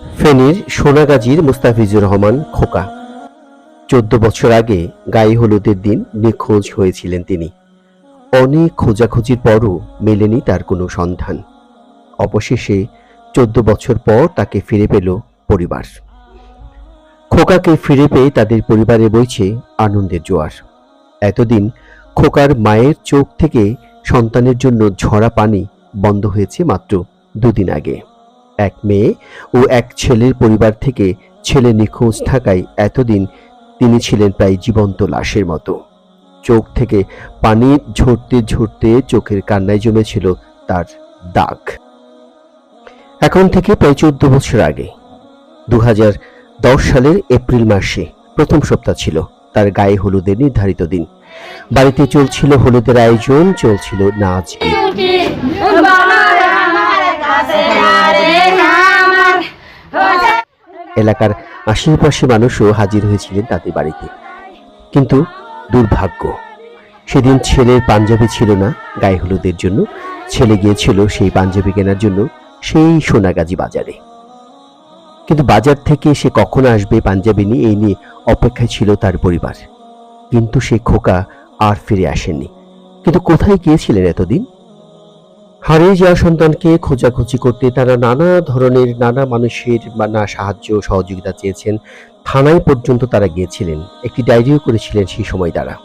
ফেনীর সোনাগাজীর মুস্তাফিজুর রহমান খোকা। চোদ্দ বছর আগে গায়ে হলুদের দিন নিখোঁজ হয়েছিলেন তিনি। অনেক খোঁজাখুঁজির পরও মেলেনি তার কোনো সন্ধান। অবশেষে চোদ্দ বছর পর তাকে ফিরে পেল পরিবার। খোকাকে ফিরে পেয়ে তাদের পরিবারে বইছে আনন্দের জোয়ার। এতদিন খোকার মায়ের চোখ থেকে সন্তানের জন্য ঝরা পানি বন্ধ হয়েছে মাত্র দুদিন আগে। এক মেয়ে ও এক ছেলের পরিবার থেকে ছেলে নিখোঁজ থাকায় এতদিন তিনি ছিলেন প্রায় জীবন্ত লাশের মতো। চোখ থেকে পানি ঝরতে ঝরতে চোখের কান্নায় জমেছিল তার দাগ। এখন থেকে প্রায় চোদ্দ বছর আগে দু সালের এপ্রিল মাসে প্রথম সপ্তাহ ছিল তার গায়ে হলুদের নির্ধারিত দিন। বাড়িতে চলছিল হলুদের আয়োজন, চলছিল নাচ এলাকার আশেপাশে মানুষও হাজির হয়েছিলেন তাদের বাড়িতে। কিন্তু দুর্ভাগ্য, সেদিন ছেলের পাঞ্জাবি ছিল না গায়ে হলুদের জন্য। ছেলে গিয়েছিল সেই পাঞ্জাবি কেনার জন্য সেই সোনাগাজী বাজারে। কিন্তু বাজার থেকে সে কখন আসবে পাঞ্জাবি নিয়ে, এই নিয়ে অপেক্ষায় ছিল তার পরিবার। কিন্তু সে খোকা আর ফিরে আসেনি কিন্তু কোথায় গিয়েছিলেন এতদিন? হারিয়ে যাওয়া সন্তানকে খোঁজাখুঁজি করতে তারা নানা ধরনের নানা মানুষের নানা সাহায্য সহযোগিতা চেয়েছেন। থানায় পর্যন্ত তারা গিয়েছিলেন। একটি ডায়েরিও করেছিলেন সেই সময় তারা।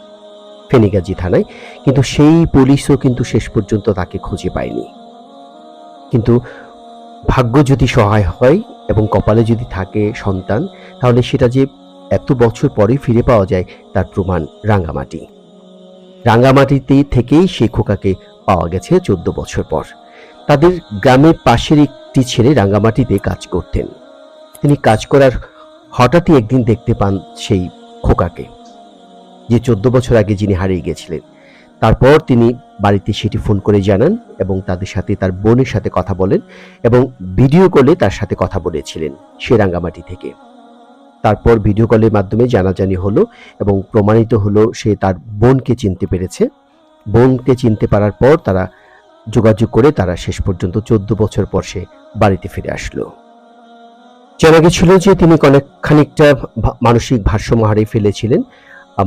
ফেনিগাজী থানায়। কিন্তু সেই পুলিশও কিন্তু শেষ পর্যন্ত তাকে খুঁজে পায়নি। কিন্তু ভাগ্য যদি সহায় হয় এবং কপালে যদি থাকে সন্তান, তাহলে সেটা যে এত বছর পরে ফিরে পাওয়া যায় তার প্রমাণ রাঙ্গামাটি রাঙ্গামাটিতে থেকেই সেই খোকাকে পাওয়া গেছে চোদ্দ বছর পর। তাদের গ্রামের পাশের একটি ছেলে রাঙ্গামাটিতে কাজ করতেন। তিনি কাজ করার হঠাৎই একদিন দেখতে পান সেই খোকাকে, যে চোদ্দ বছর আগে যিনি হারিয়ে গেছিলেন। তারপর তিনি বাড়িতে সেটি ফোন করে জানান এবং তাদের সাথে তার বোনের সাথে কথা বলেন এবং ভিডিও কলে তার সাথে কথা বলেছিলেন সে রাঙ্গামাটি থেকে। তারপর ভিডিও কলের মাধ্যমে জানাজানি হলো এবং প্রমাণিত হলো সে তার বোনকে চিনতে পেরেছে বোনকে চিনতে পারার পর তারা যোগাযোগ করে তারা শেষ পর্যন্ত চোদ্দ বছর পর সে বাড়িতে ফিরে আসলো। জানা গেছিল যে তিনি অনেক খানিকটা মানসিক ভারসাম্য হারিয়ে ফেলেছিলেন।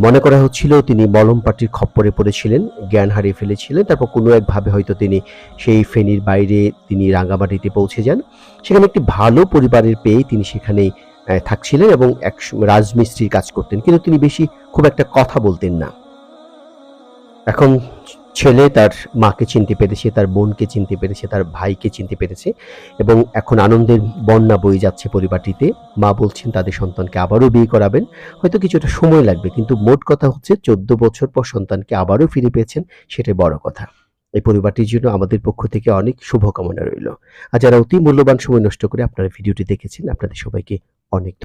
মনে করা হচ্ছিল তিনি মলম পাটির খপ্পরে পড়েছিলেন, জ্ঞান হারিয়ে ফেলেছিলেন, তারপর কোনো একভাবে হয়তো তিনি সেই ফেনীর বাইরে তিনি রাঙ্গামাটিতে পৌঁছে যান। সেখানে একটি ভালো পরিবারের পেয়ে তিনি সেখানেই থাকছিলেন এবং এক রাজমিস্ত্রির কাজ করতেন। কিন্তু তিনি বেশি খুব একটা কথা বলতেন না। এখন ছেলে তার মাকে চিনতে পেরেছে, তার বোনকে চিনতে পেরেছে, তার ভাইকে চিনতে পেরেছে এবং এখন আনন্দের বন্যা বয়ে যাচ্ছে পরিবারটিতে। মা বলছেন, তাদের সন্তানকে আবারও বিয়ে করাবেন। হয়তো কিছুটা সময় লাগবে, কিন্তু মোট কথা হচ্ছে চোদ্দ বছর পর সন্তানকে আবারও ফিরে পেয়েছেন। সেটাই বড় কথা। এই পরিবারটির জন্য আমাদের পক্ষ থেকে অনেক শুভকামনা রইল। আর যারা অতি মূল্যবান সময় নষ্ট করে আপনারা ভিডিওটি দেখেছেন, আপনাদের সবাইকে অনেক